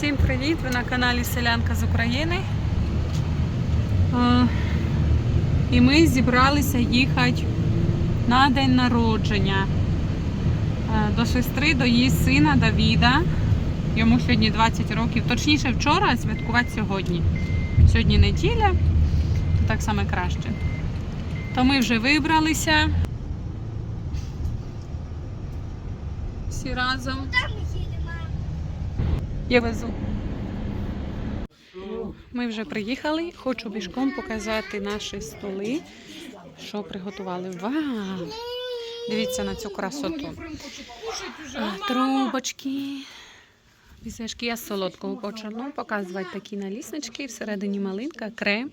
Всім привіт! Ви на каналі Селянка з України. Е, І ми зібралися їхати на день народження е, до сестри, до її сина Давіда. Йому сьогодні 20 років, точніше вчора, а святкувати сьогодні. Сьогодні неділя, то так саме краще. То ми вже вибралися. Всі разом. Я везу. Ми вже приїхали. Хочу пішком показати наші столи, що приготували. Вау! Дивіться на цю красоту. Трубочки. Візешки, я з солодкого почала показувати такі наліснички. Всередині малинка, крем.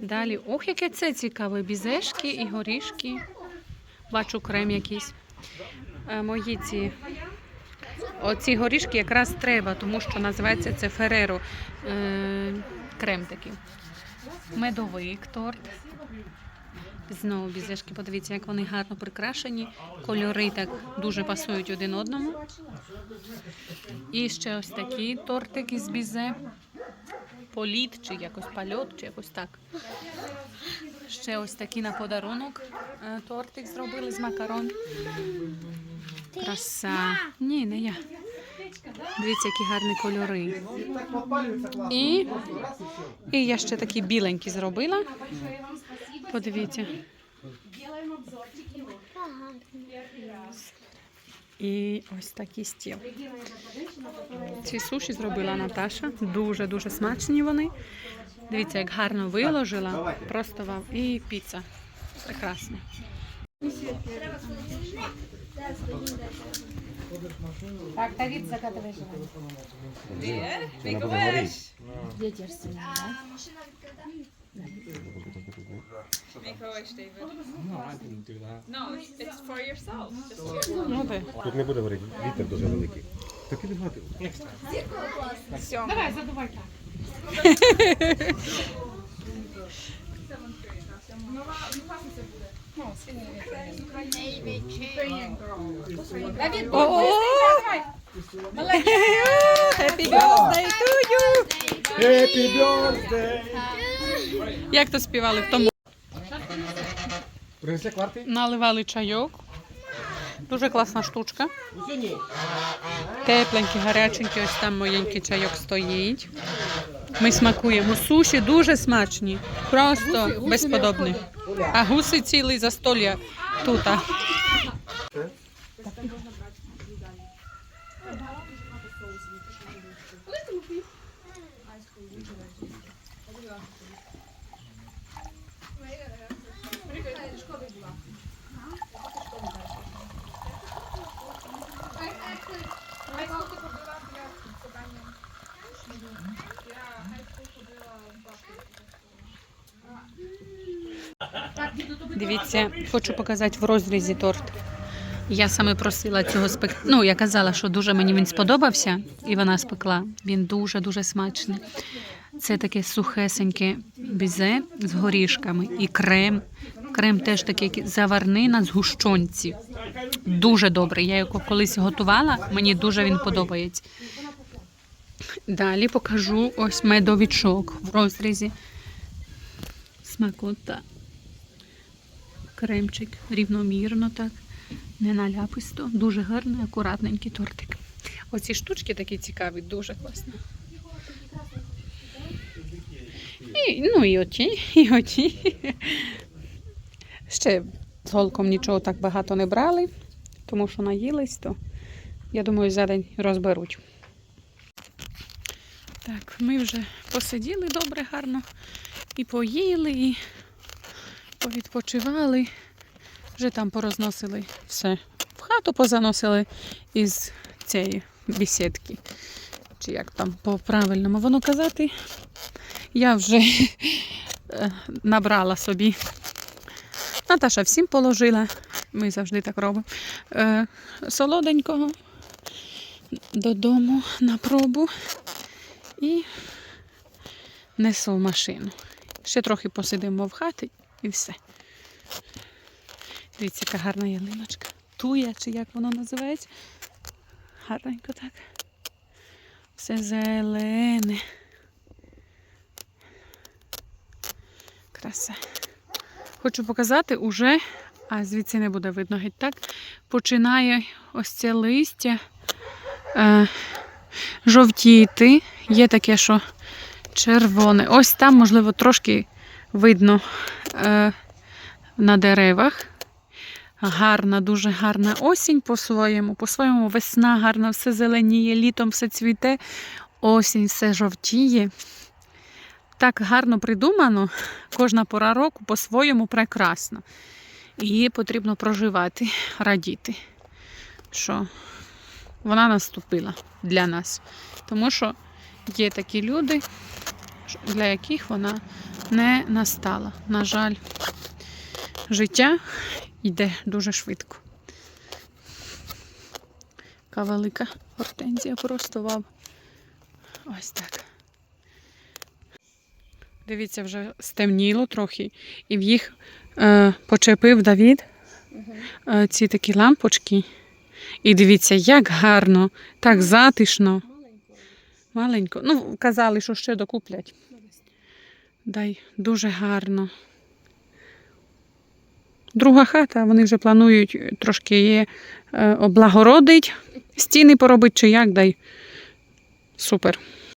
Далі, ох, яке це цікаве. Бізешки і горішки. Бачу крем якийсь. Е, Мої ці Оці горішки якраз треба, тому що називається це Фереро е, крем такий. Медовий торт. Знову бізешки, подивіться, як вони гарно прикрашені. Кольори так дуже пасують один одному. І ще ось такий тортик із бізе. Політ, чи якось пальот, чи якось так. Ще ось такий на подарунок е, тортик зробили з макарон. Краса. Ні, не я. Дивіться, які гарні кольори. І, і я ще такі біленькі зробила. Подивіться. І ось такий стіл. Ці суші зробила Наташа. Дуже-дуже смачні вони. Дивіться, як гарно виложила. Просто вам. І піца. Прекрасно. Так, Давид загадывай желание. Вона буде горіти. Ветер сильный, да? Ну, де? Тут не буде горіти, вітер дуже великий. Так і багато. Давай, задувай так. Давид, О! Happy birthday to you! Happy birthday! Як то співали в тому? Принеси кварти? Наливали чайок. Дуже класна штучка. Тепленький, гаряченький, ось там маленький чайок стоїть. Ми смакуємо. Суші дуже смачні, просто безподобні. А гуси цілий застолья тут. Дивіться, хочу показати в розрізі торт. Я саме просила цього спек... Ну, я казала, що дуже мені він сподобався, і вона спекла. Він дуже-дуже смачний. Це таке сухесеньке бізе з горішками і крем. Крем теж такий заварний на згущонці. Дуже добрий. Я його колись готувала, мені дуже він подобається. Далі покажу ось медовічок в розрізі. Смакота. Кремчик рівномірно так, не наляписто. Дуже гарний, акуратненький тортик. Оці штучки такі цікаві, дуже класно. І, ну і оті, і оті. Ще з голком нічого так багато не брали, тому що наїлись, то я думаю, за день розберуть. Так, ми вже посиділи добре, гарно і поїли, і повідпочивали. Вже там порозносили все. В хату позаносили із цієї бесідки. Чи як там по-правильному воно казати. Я вже е, набрала собі. Наташа всім положила. Ми завжди так робимо. Е, Солоденького додому на пробу і несу машину. Ще трохи посидимо в хаті і все. Дивіться, яка гарна ялиночка. Туя, чи як воно називається. Гарненько так. Все зелене. Краса. Хочу показати уже, а звідси не буде видно геть так. Починає ось це листя е, жовтіти. Є таке, що червоне. Ось там, можливо, трошки видно е, на деревах. Гарна, дуже гарна осінь по-своєму. По-своєму весна гарна, все зеленіє, літом все цвіте, осінь все жовтіє. Так гарно придумано, кожна пора року по-своєму прекрасно. І її потрібно проживати, радіти, що вона наступила для нас. Тому що є такі люди, для яких вона не настала. На жаль, життя йде дуже швидко. Яка велика гортензія просто вау. Ось так. Дивіться, вже стемніло трохи, і в їх е, почепив Давід е, ці такі лампочки. І дивіться, як гарно, так затишно. Маленько. Ну, казали, що ще докуплять. Дай, дуже гарно. Друга хата, вони вже планують трошки її е, облагородить, стіни поробить чи як, дай. Супер.